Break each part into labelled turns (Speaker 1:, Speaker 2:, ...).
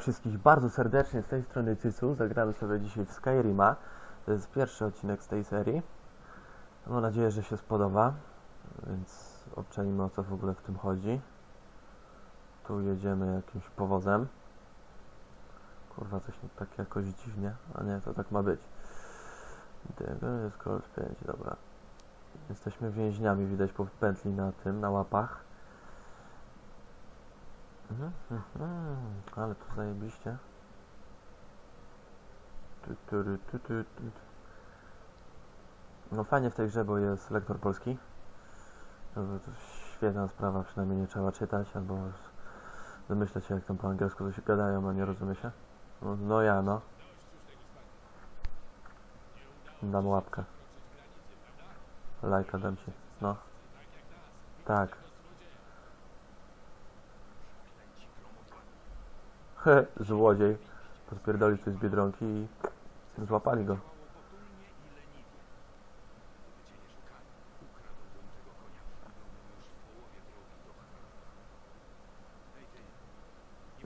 Speaker 1: wszystkich bardzo serdecznie z tej strony Cycu. Zagramy sobie dzisiaj w Skyrima. To jest pierwszy odcinek z tej serii. Mam nadzieję, że się spodoba, więc obczajmy o co w ogóle w tym chodzi. Tu jedziemy jakimś powozem. Kurwa, coś tak jakoś dziwnie. A nie, to tak ma być. Tego jest Colt 5, dobra. Jesteśmy więźniami, widać po pętli na tym, na łapach. Mhm, mhm, ale tu zajebiście. No fajnie w tej grze, bo jest lektor polski. No, to to świetna sprawa, przynajmniej nie trzeba czytać, albo domyśleć się jak tam po angielsku coś gadają, a nie rozumie się. No, no ja, no. Dam łapkę. Lajka dam ci. No. Tak. Złodziej. Podpierdolił coś z Biedronki i złapali go.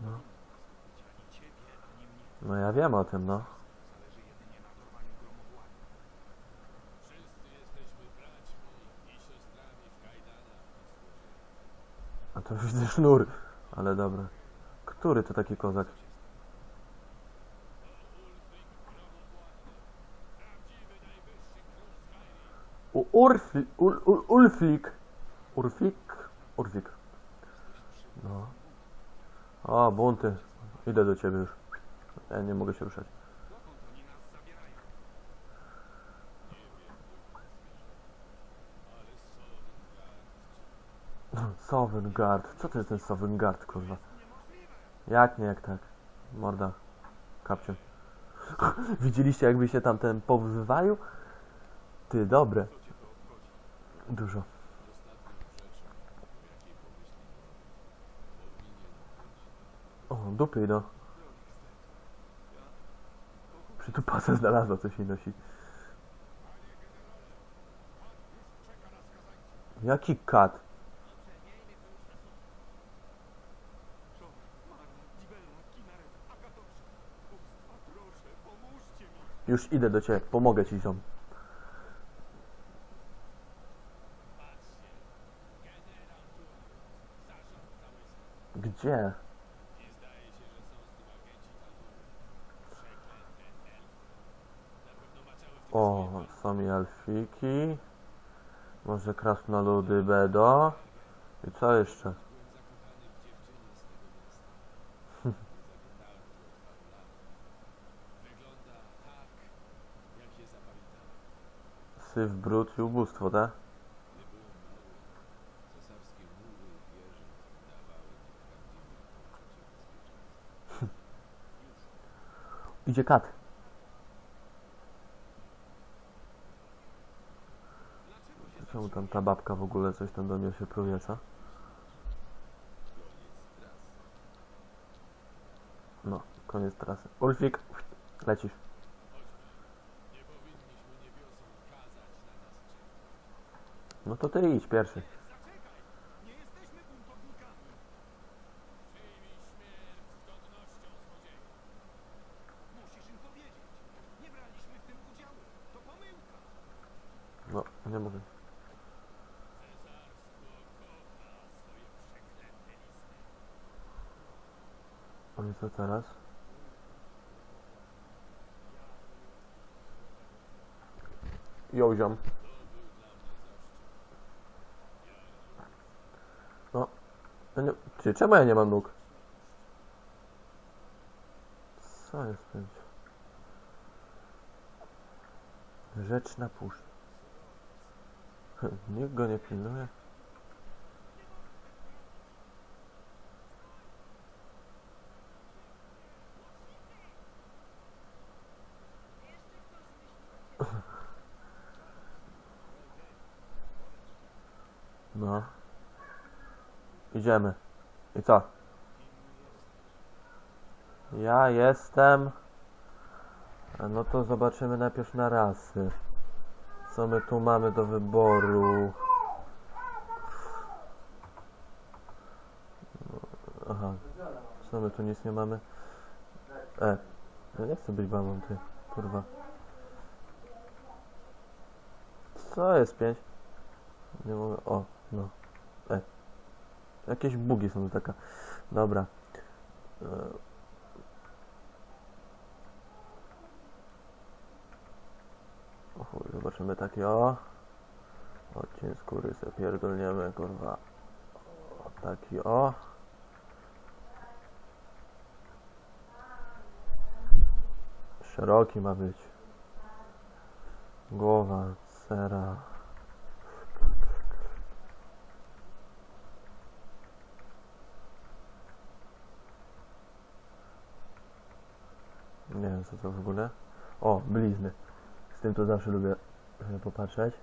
Speaker 1: No. No ja wiem o tym, no. A to widzę sznur. Ale dobra. Który to taki kozak? U Urfli, ul, ul, Ulflik. Urflik? Urflik. No. O, bunty. Idę do ciebie już. Ja nie mogę się ruszać. Sovengard. Co to jest ten Sovengard, kurwa? Jak nie, jak tak? Morda. Kapciu. Widzieliście, jakby się tam ten powóz wywalił? Ty, dobre. Dużo. O, dupy, no. Przytupasa znalazła, coś jej nosi. Jaki kat? Już idę do ciebie, pomogę ci ziom. Gdzie? O, są i elfiki. Może krasnoludy Bedo. I co jeszcze? Syf, brud i ubóstwo, tak? Idzie kat. Czemu tam ta babka w ogóle coś tam do mnie się pruje, co? No, koniec trasy. Ulfik, lecisz. No to ty idź pierwszy. No, nie mogę. I co teraz? Joziom. No. Ja nie, czy, czemu ja nie mam nóg? Co jest pięć? Rzecz na puszczy. Nikt go nie pilnuje. No. Idziemy. I co? Ja jestem. No to zobaczymy najpierw na rasy. Co my tu mamy do wyboru? Aha. Co my tu nic nie mamy? E, ja nie chcę być babą, ty, kurwa. Co jest pięć? Nie mogę, o, no. Jakieś bugi są tu taka. Dobra. E. O chuj, zobaczymy taki, o. Odcień skóry se pierdolniemy, kurwa. O, taki, o. Szeroki ma być. Głowa, sera. Co to w ogóle. O, blizny. Z tym to zawsze lubię e, popatrzeć.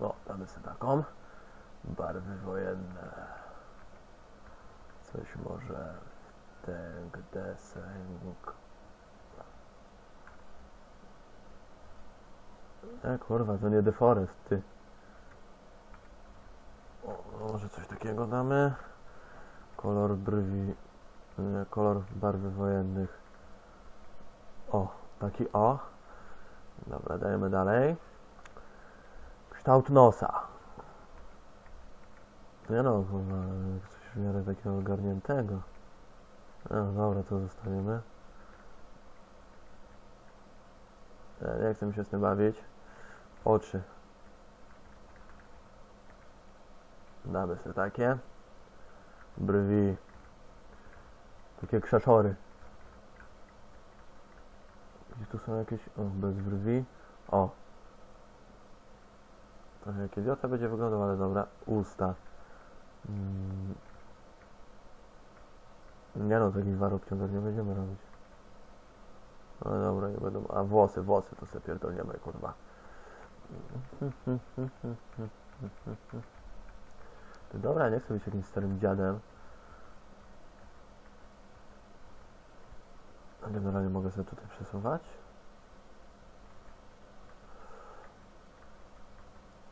Speaker 1: No, damy sobie taką. Barwy wojenne. Coś może tęg, deseng. E, kurwa, to nie deforest, ty. O, może coś takiego damy. Kolor brwi, kolor barwy wojennych. O, taki o. Dobra, dajemy dalej. Kształt nosa. Nie no, coś w miarę takiego ogarniętego. No dobra, to zostawimy. E, Nie chcę się z tym bawić. Oczy. Damy sobie takie. Brwi. Takie krzeszory. Gdzie tu są jakieś... O, bez brwi. O. Trochę jak idiota będzie wyglądał, ale dobra. Usta. Mm. Nie no, takich warobciągów nie będziemy robić. Ale dobra, nie będą. A włosy, włosy to sobie pierdolniemy, kurwa. Dobra, nie chcę być jakimś starym dziadem. A Generalnie mogę sobie tutaj przesuwać.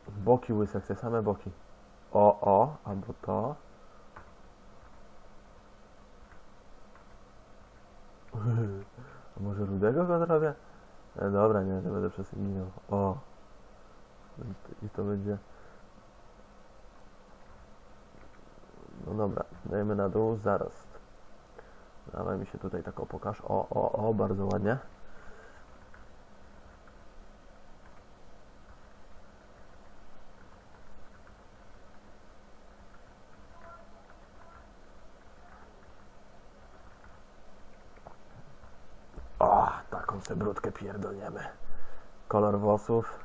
Speaker 1: Boki łyse, chcę same boki. O, o, albo to. A może rudego go zrobię? E, dobra, nie, nie będę przesuwał. O. I to będzie... No dobra, dajemy na dół, zaraz. Dawaj mi się tutaj taką pokaż. O, o, o, bardzo ładnie. O, taką sobie brudkę pierdolniemy. Kolor włosów.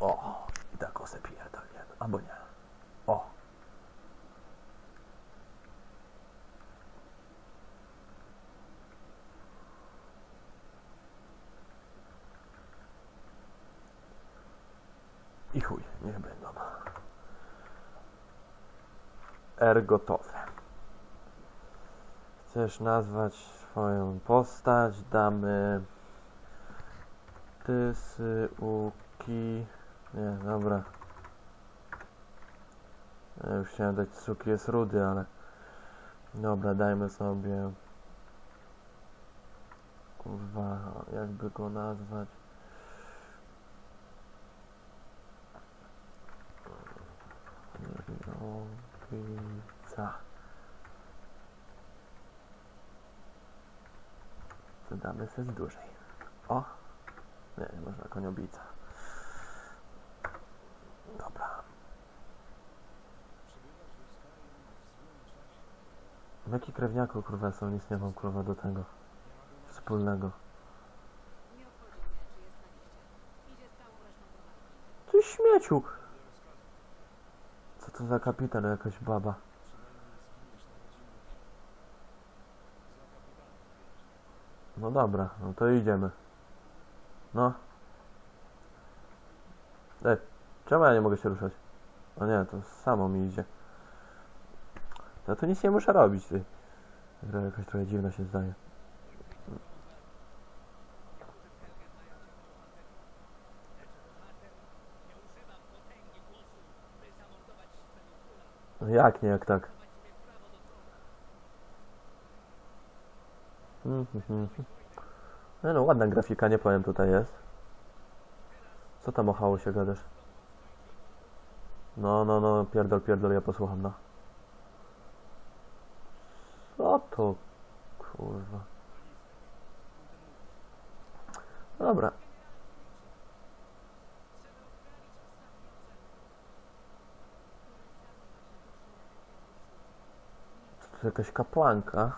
Speaker 1: O, i taką sobie pierdolniemy. Albo nie. O. I chuj, niech będą. R gotowe. Chcesz nazwać swoją postać? Damy Tysy, Uki. Nie, dobra. Ja już chciałem dać Suki jest rudy, ale dobra, dajmy sobie kurwa, jakby go nazwać. Koniobica. To damy sobie z dłużej. O! Nie, nie można koniobica. Dobra. Jaki krewniaku kurwa są, nic nie mam kurwa do tego wspólnego.
Speaker 2: Nie obchodzi mnie, czy jest na liście. Idzie z całą resztą prowadzić.
Speaker 1: Ty śmieciu! Co to za kapitan, jakaś baba? No dobra, no to idziemy. No. Ej, czemu ja nie mogę się ruszać? O nie, to samo mi idzie. No to nic nie muszę robić, ty. Gra jakaś trochę dziwna się zdaje. Jak nie, jak tak? No, no, ładna grafika, nie powiem, tutaj jest. Co tam o się gadasz? No, no, no, pierdol, pierdol, ja posłucham, no. Co to? Kurwa. Dobra. To jakaś kapłanka?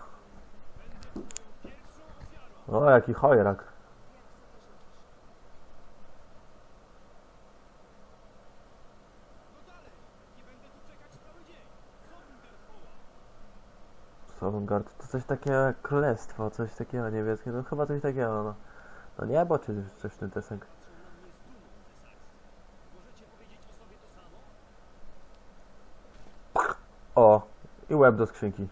Speaker 1: O, jaki chojrak. Sovngarde to coś takiego jak królestwo, coś takiego niebieskie, no chyba coś takiego, no. No niebo czy coś w ten desek. O, i łeb do skrzynki.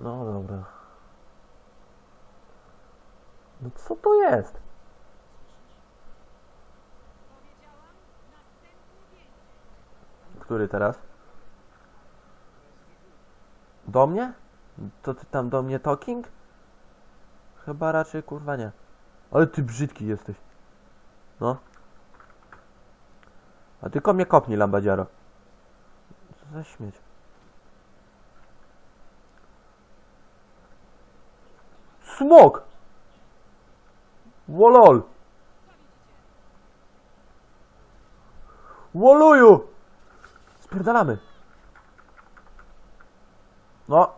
Speaker 1: No dobra. No co to jest? Który teraz? Do mnie? To ty tam do mnie talking? Chyba raczej kurwa nie. Ale ty brzydki jesteś. No. A tylko mnie kopnij, lambadziaro. Co za śmieć. Smok! Wolol! Woluju! Spierdalamy. No.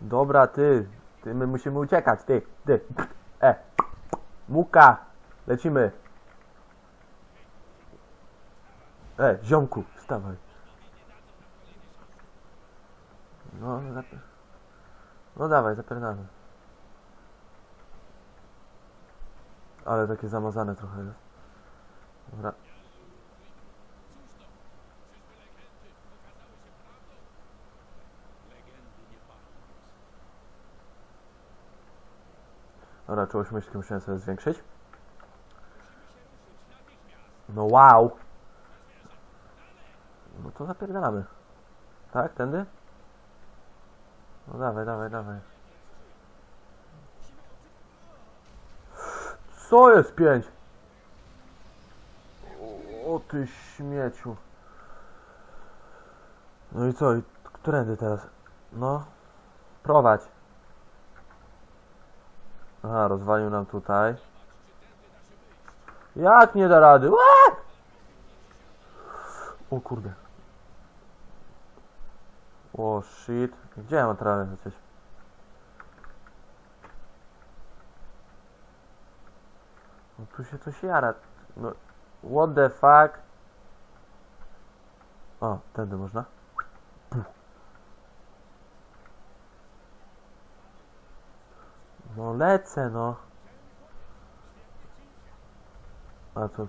Speaker 1: Dobra, ty. Ty, my musimy uciekać, ty. Ty. E. Muka. Lecimy. E, ziomku, wstawaj. No, zap- no dawaj, zapierdamy. Ale takie zamazane trochę jest. Dobra. Dobra, czułość myśli musiałem sobie zwiększyć. No wow! No to zapierdalamy. Tak, tędy? No dawaj, dawaj, dawaj. Co jest pięć? O, ty śmieciu. No i co? I którędy teraz? No. Prowadź. Aha, rozwalił nam tutaj. Jak nie da rady? Ła! O kurde. O shit. Gdzie ja mam trawę lecieć? Tu się coś jara. No, what the fuck? O, tędy można. Puh. No lecę, no. A co?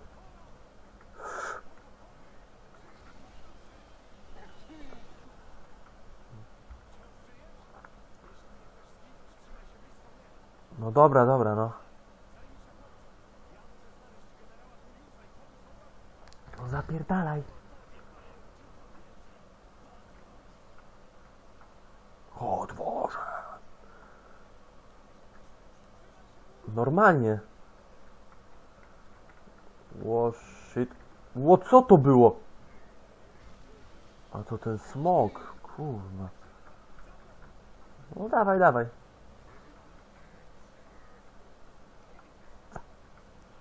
Speaker 1: No dobra, dobra, no. Zapierdalaj. O, dworze. Normalnie. Ło, shit. Ło, co to było? A to ten smok, kurwa. No dawaj, dawaj.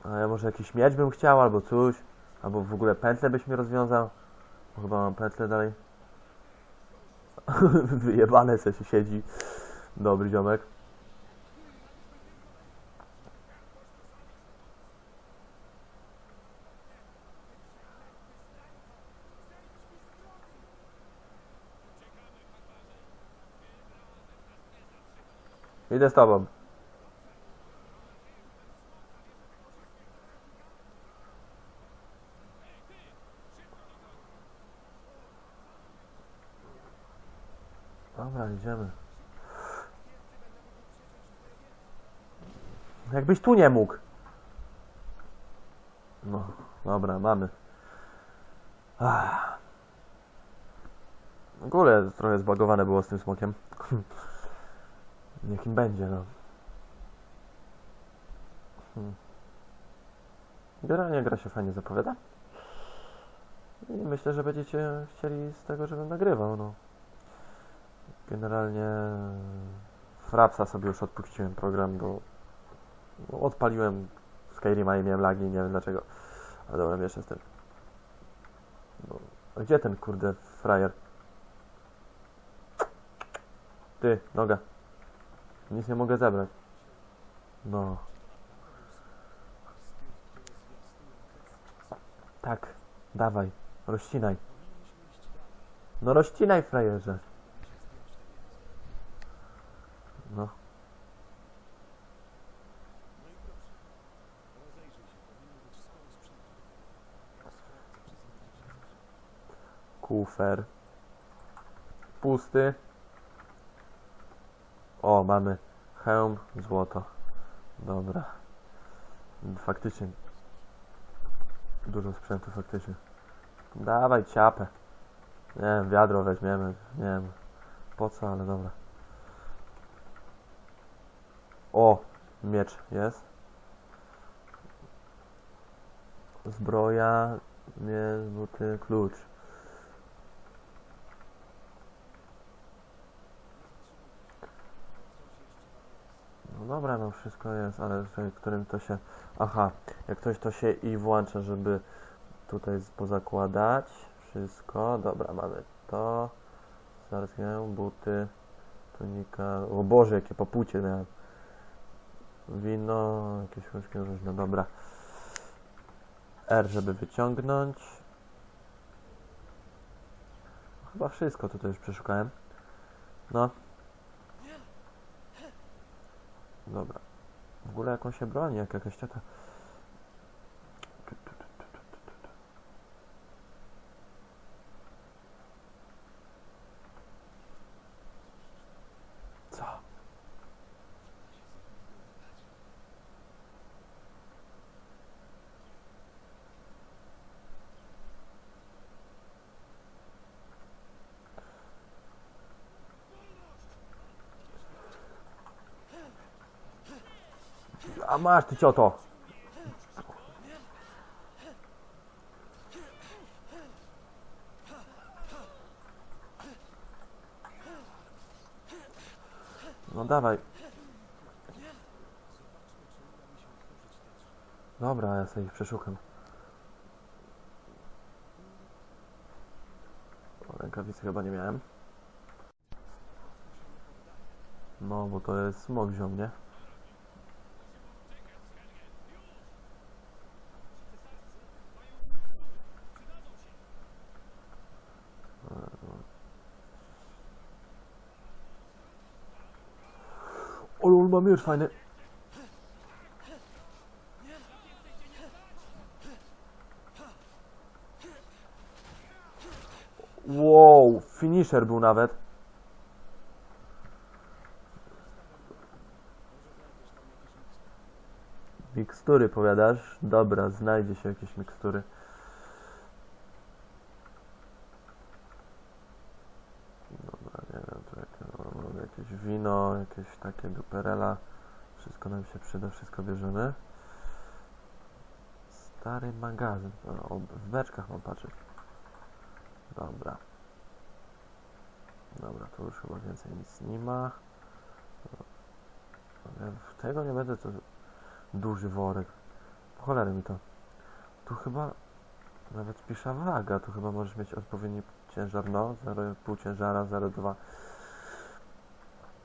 Speaker 1: A ja może jakiś miecz bym chciał, albo coś. Albo w ogóle pętlę byś mi rozwiązał. Bo chyba mam pętlę dalej. Wyjebane se się siedzi. Dobry ziomek. Idę z tobą. Dobra, idziemy. Jakbyś tu nie mógł. No, dobra, mamy. Ach. W ogóle trochę zbagowane było z tym smokiem. Jakim będzie, no. Hmm. Generalnie gra się fajnie zapowiada. I myślę, że będziecie chcieli z tego, żebym nagrywał, no. Generalnie Frapsa sobie już odpuściłem program, bo odpaliłem Skyrima i miałem lagi, nie wiem dlaczego. Ale dobra, jeszcze z tym. Gdzie ten kurde frajer? Ty, noga. Nic nie mogę zebrać. No. Tak, dawaj, rozcinaj. No rozcinaj frajerze. No. Kufer. Pusty. O, mamy hełm, złoto. Dobra. Faktycznie. Dużo sprzętu faktycznie. Dawaj ciapę. Nie wiem, wiadro weźmiemy. Nie wiem po co, ale dobra. O, miecz jest. Zbroja, miecz, buty, klucz. Dobra, no wszystko jest, ale że którym to się... Aha, jak ktoś to się i włącza, żeby tutaj pozakładać wszystko. Dobra, mamy to. Zaraz miałem buty, tunika. O Boże, jakie papucie miałem. Wino, jakieś łyżki różne, dobra. R, żeby wyciągnąć. Chyba wszystko tutaj już przeszukałem. No. Dobra. W ogóle jaką się broni, jak jakaś ciota. Tu, tu, tu, tu, tu, tu, tu, tu. Co? A masz ty cioto. No dawaj. Dobra, ja sobie ich przeszukam. Rękawicy chyba nie miałem. No, bo to jest smog ziom, nie? O, lol, mam już fajny. Wow, finisher był nawet. Mikstury powiadasz? Dobra, znajdzie się jakieś mikstury. Dobra, nie wiem, tu jakie, no, mogę jakieś wino, jakieś takie duperela. Wszystko nam się przyda, wszystko bierzemy. Stary magazyn. O, w beczkach mam patrzeć. Dobra. Dobra, tu już chyba więcej nic nie ma. Tego nie będę, to duży worek. Po cholery mi to. Tu chyba nawet pisze waga, tu chyba możesz mieć odpowiedni ciężar no, 0,5 ciężara, 0,2.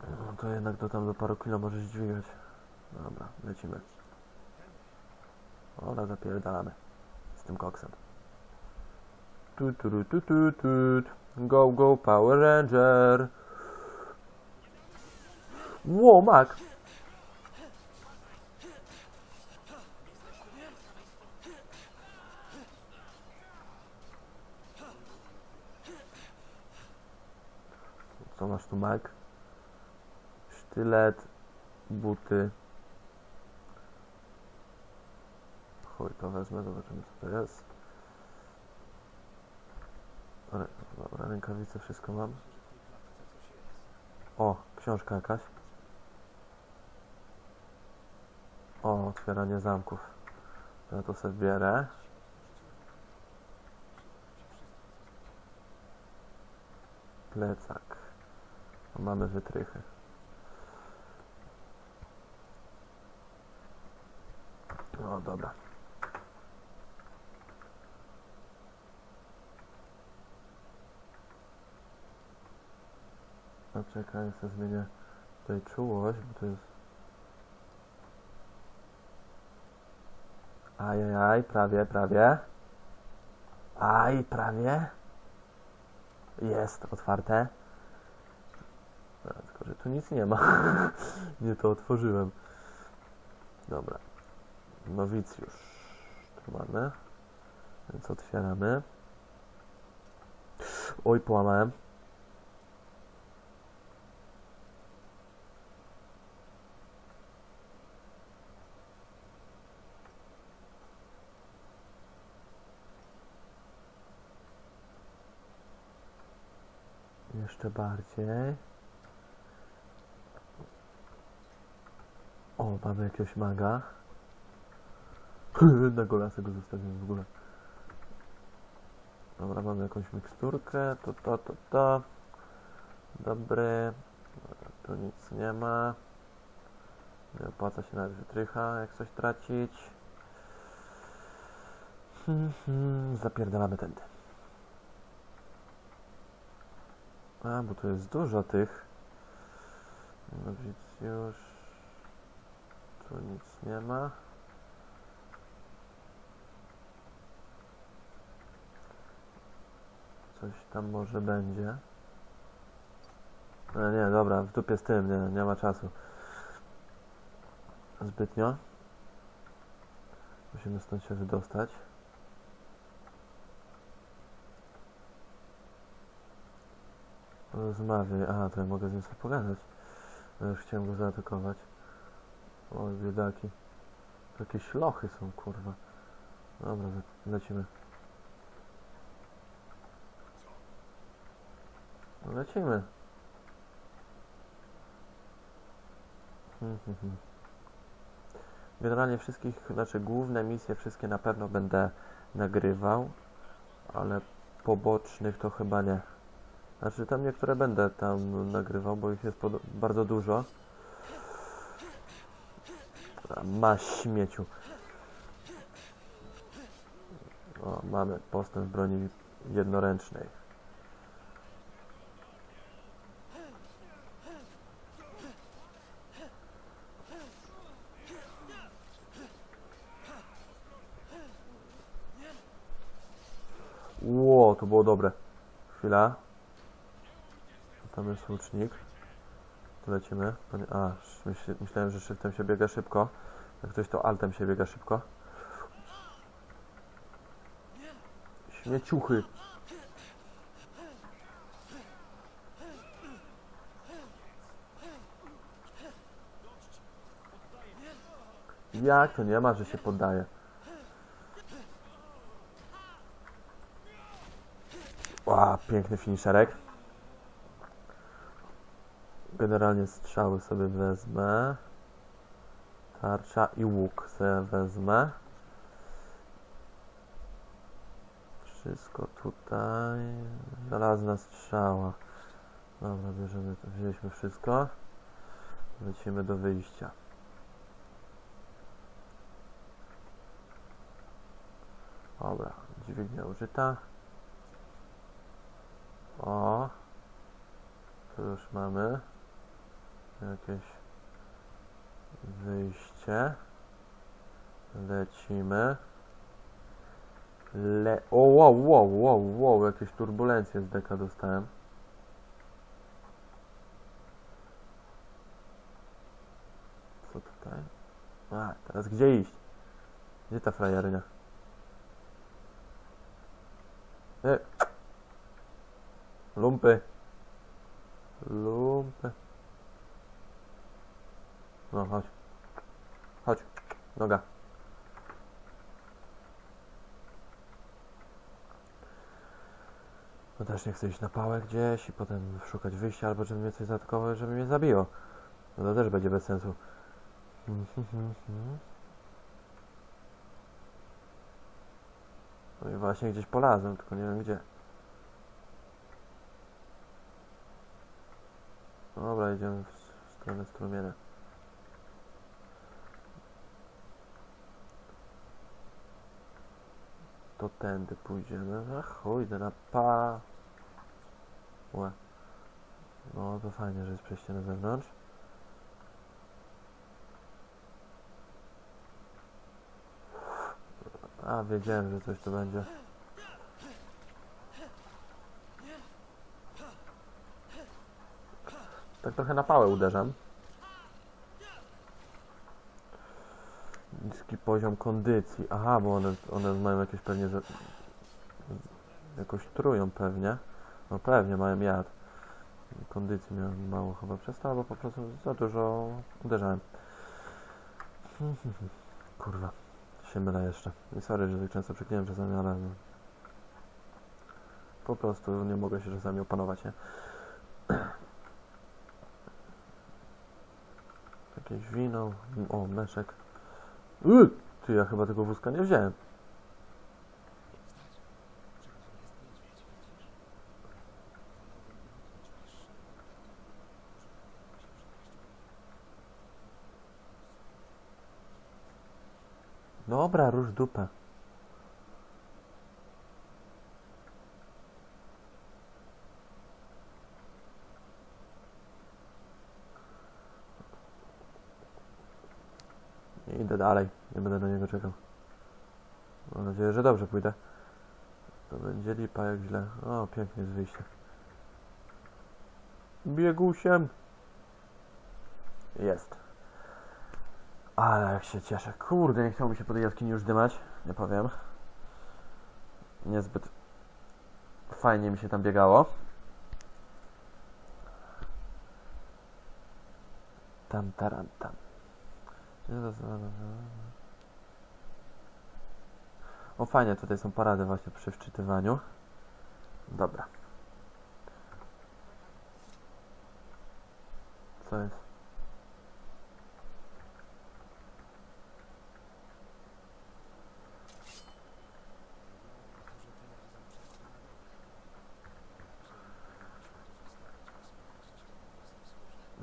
Speaker 1: No to jednak do tam do paru kilo możesz dźwigać. Dobra, lecimy. Ola, zapierdalamy z tym koksem. Tu, tu, tu, tu, tu, tu. Go, go, Power Ranger. Ło, mak! Co masz tu, Mike? Sztylet, buty. Chuj, to wezmę, zobaczymy co to jest. Dobra, rękawice, wszystko mam. O, książka jakaś. O, otwieranie zamków. Ja to sobie bierę. Plecak. Mamy wytrychy. O, dobra. No czekaj, sobie zmienię tutaj czułość, bo to jest... Ajajaj, prawie, prawie. Aj, prawie. Jest, otwarte. A, tylko, że tu nic nie ma. nie to otworzyłem. Dobra. Nowicjusz. Tu mamy. Więc otwieramy. Oj, połamałem. Jeszcze bardziej. O, mamy jakiegoś maga. Na golasa go zostawiłem w ogóle. Dobra, mamy jakąś miksturkę. To, to, to, to. Dobry. Tu nic nie ma. Nie opłaca się nawet wytrycha, jak coś tracić. Hmm, hmm, zapierdalamy tędy. A, bo tu jest dużo tych. Nowicjusz. Tu nic nie ma. Coś tam może będzie. No nie, dobra, w dupie z tym, nie, nie ma czasu. Zbytnio. Musimy stąd się wydostać. Rozmawiaj. A, to ja mogę z nim sobie pogadać. Ja już chciałem go zaatakować. O, biedaki. Takie ślochy są, kurwa. Dobra, le- lecimy. Lecimy. Generalnie wszystkich, znaczy główne misje wszystkie na pewno będę nagrywał, ale pobocznych to chyba nie. Znaczy tam niektóre będę tam nagrywał, bo ich jest bardzo dużo. A, Masz śmieciu. O, mamy postęp broni jednoręcznej. Ło, to było dobre. Chwila. Tam jest łucznik. Tu lecimy. A, myśl, myślałem, że shiftem się biega szybko. Jak ktoś to altem się biega szybko. Śmieciuchy. Jak to nie ma, że się poddaje? Ła, piękny finisherek. Generalnie strzały sobie wezmę. Tarcza i łuk sobie wezmę. Wszystko tutaj. Żelazna strzała. Dobra, bierzemy. Wzięliśmy wszystko. Lecimy do wyjścia. Dobra, dźwignia użyta. O. Tu już mamy jakieś wyjście. Lecimy. Le... O, wow, wow, wow, wow, jakieś turbulencje z deka dostałem. Co tutaj? A, teraz gdzie iść? Gdzie ta frajerynia? E. Lumpy. Lumpy. No, chodź. Chodź. Noga. No też nie chcę iść na pałę gdzieś i potem szukać wyjścia, albo żeby mnie coś zaatakowało, żeby mnie zabiło. No to też będzie bez sensu. No i właśnie gdzieś polazłem, tylko nie wiem gdzie. Dobra, idziemy w, stronę strumienia. To tędy pójdziemy. Ach, chuj, na pa. Łe. No to fajnie, że jest przejście na zewnątrz. A, wiedziałem, że coś tu będzie. Tak trochę na pałę uderzam. Niski poziom kondycji. Aha, bo one, one mają jakieś pewnie... Że, jakoś trują pewnie. No pewnie, mają jad. Kondycji miałem mało chyba przez albo po prostu za dużo uderzałem. Kurwa, się mylę jeszcze. I sorry, że tak często przeklinam czasami, ale... no, Po prostu nie mogę się czasami opanować, nie? Jakieś wino. O, meszek. Yy, ty, ja chyba tego wózka nie wziąłem. Dobra, rusz dupę. Idę dalej, nie będę na niego czekał. Mam nadzieję, że dobrze pójdę. To będzie lipa jak źle. O, pięknie jest wyjście. Biegusiem. Jest. Ale jak się cieszę. Kurde, nie chciałbym się po tej jaskini już dymać. Nie powiem. Niezbyt fajnie mi się tam biegało. Tam, taran, tam. O fajnie, tutaj są parady właśnie przy wczytywaniu. Dobra. Co jest?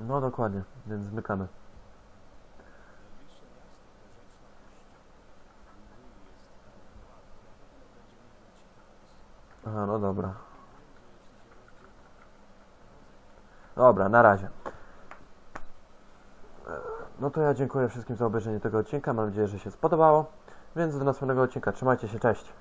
Speaker 1: No dokładnie, więc zmykamy. Aha, no dobra. Dobra, na razie. E, No to ja dziękuję wszystkim za obejrzenie tego odcinka. Mam nadzieję, że się spodobało. Więc do następnego odcinka. Trzymajcie się, cześć.